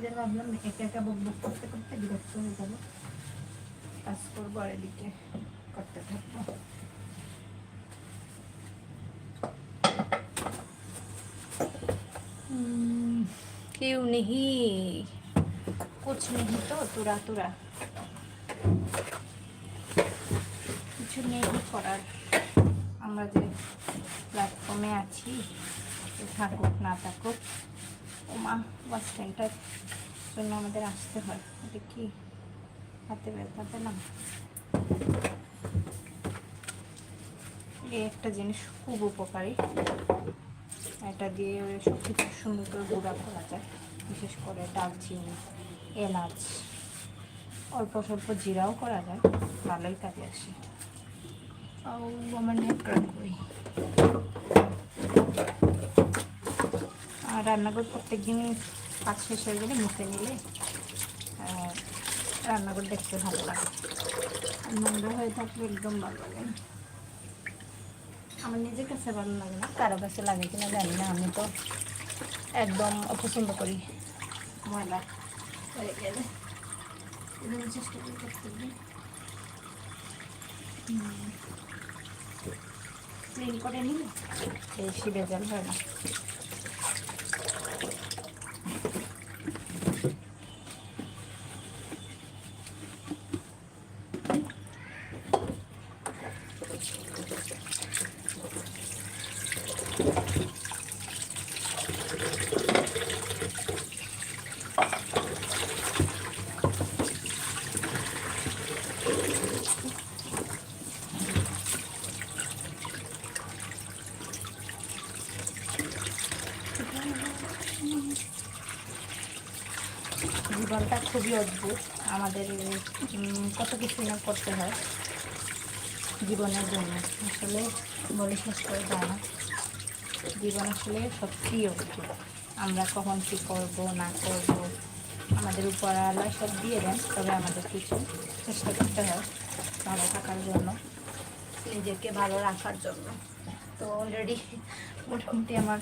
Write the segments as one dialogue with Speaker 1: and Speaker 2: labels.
Speaker 1: এদের ভাবলাম একা একা বক বক করতে করতে বিরক্ত হয়ে যাবো কাজ করবো আর এদিকে করতে থাকবো हम्म, क्यों नहीं कुछ नहीं तो तुरा तुरा কিছু নেই করার আমরা যে প্ল্যাটফর্মে আছি সে থাকুক না থাকুক ওমা বাস স্ট্যান্ডটার জন্য আমাদের আসতে হয়। এটা কি? হাতে ব্যথা পেলাম এই একটা জিনিস খুব উপকারী। এটা দিয়ে সব কিছু সুন্দর করে গুঁড়া করা যায়। বিশেষ করে দারচিনি এলাচ, অল্প স্বল্প জিরাও করা যায়। ভালোই কাজে আসে। তাও আমার নেটওয়ার্ক করি আর রান্নাঘর প্রত্যেক দিন কাজ শেষ হয়ে গেলে মুখে নিলে রান্নাঘর দেখতে ভালো লাগে। নোংরা হয়ে থাকলে একদম ভালো লাগে আমার নিজের কাছে ভালো লাগে না, কারও কাছে লাগে কিনা জানি না। আমি তো একদম অপছন্দ করি ময়লা হয়ে গেলে। চেষ্টা করি ক্লিন করে নিলে বেশি বেজাল হয় না। জীবনটা খুবই অদ্ভুত। আমাদের কত কিছু না করতে হয় জীবনের জন্য। আসলে বলে শেষ করে যায় না। জীবন আসলে সত্যিই অদ্ভুত। আমরা কখন কী করব, না করব, আমাদের উপর আল্লাহ সব দিয়ে দেন, তবে আমাদের কিছু চেষ্টা করতে হয় ভালো থাকার জন্য, নিজেকে ভালো রাখার জন্য। তো অলরেডি মোটামুটি আমার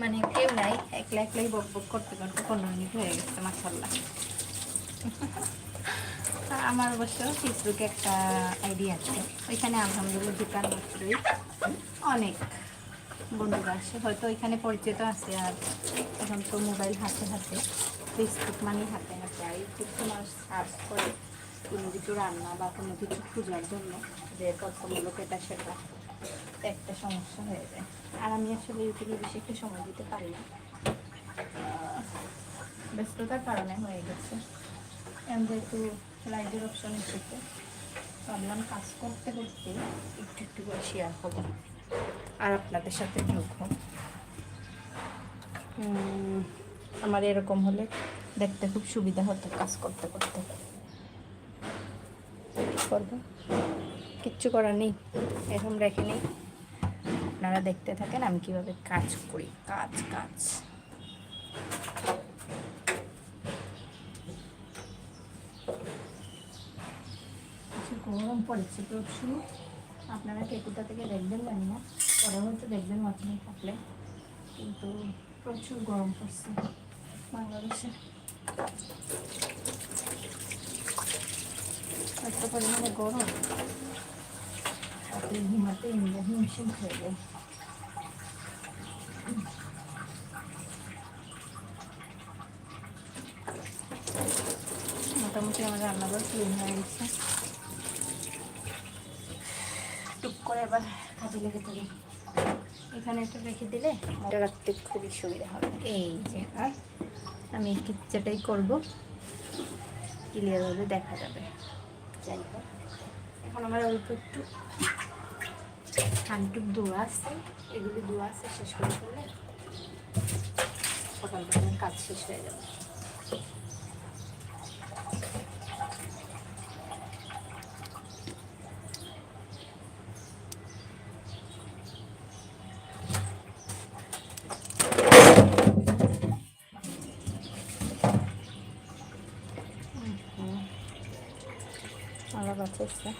Speaker 1: মানে কেউ নাই, একলা একলাই বক বক করতে করতে পনেরো মিনিট হয়ে গেছে মাসাল্লাহ আমার অবশ্য ফেসবুকে একটা আইডি আছে। ওইখানে আলহামদুলিল্লাহ দোকান মাত্রই অনেক বন্ধুরা আসে। হয়তো ওইখানে পরিচিত আছে আর এখন তো মোবাইল হাতে হাতে ফেসবুক মানে হাতে হাতে। আর ইউটিউব তোমার সার্চ করে কোনো কিছু রান্না বা কোনো কিছু খোঁজার জন্য যে পছন্দমূলক এটা সেটা একটা সমস্যা হয়ে যায়। আর আমি আসলে ইউটিউবে বেশি একটা সময় দিতে পারি না। ব্যস্ততার কারণে হয়ে গেছে। এখন যেহেতু লাইভের অপশন এসেছে ভাবলাম কাজ করতে করতে একটু একটু করে শেয়ার হব আর আপনাদের সাথে যোগ হোক। আমার এরকম হলে দেখতে খুব সুবিধা হতো কাজ করতে করতে। করব? কিচ্ছু করার নেই। এরকম রেখে নেই। আপনারা দেখতে থাকেন আমি কীভাবে কাজ করি। কাজ কাজ। গরম পড়েছে প্রচুর। আপনারা কেকুটা থেকে দেখবেন জানি না। পরে হয়তো দেখবেন মাঝখানে থাকলে। কিন্তু প্রচুর গরম পড়ছে বাংলাদেশে। এত পরিমাণে গরম। আপনি ঘুমাতে হিমশিম হয়ে যায় মোটামুটি আমার রান্নাঘর ক্লিন টুক করে এবার কাজে লেগে থাকি এখানে একটা রেখে দিলে এটা রাখতে খুবই সুবিধা হবে। এই যে, আর আমি কি- যেটাই করব ক্লিয়ারভাবে দেখা যাবে। যাই হোক, এখন আমার অল্প একটু খানটুক দোয়া আছে এগুলি দোয়া আছে শেষ করে ফেললে কাজ শেষ হয়ে যাবে। আছে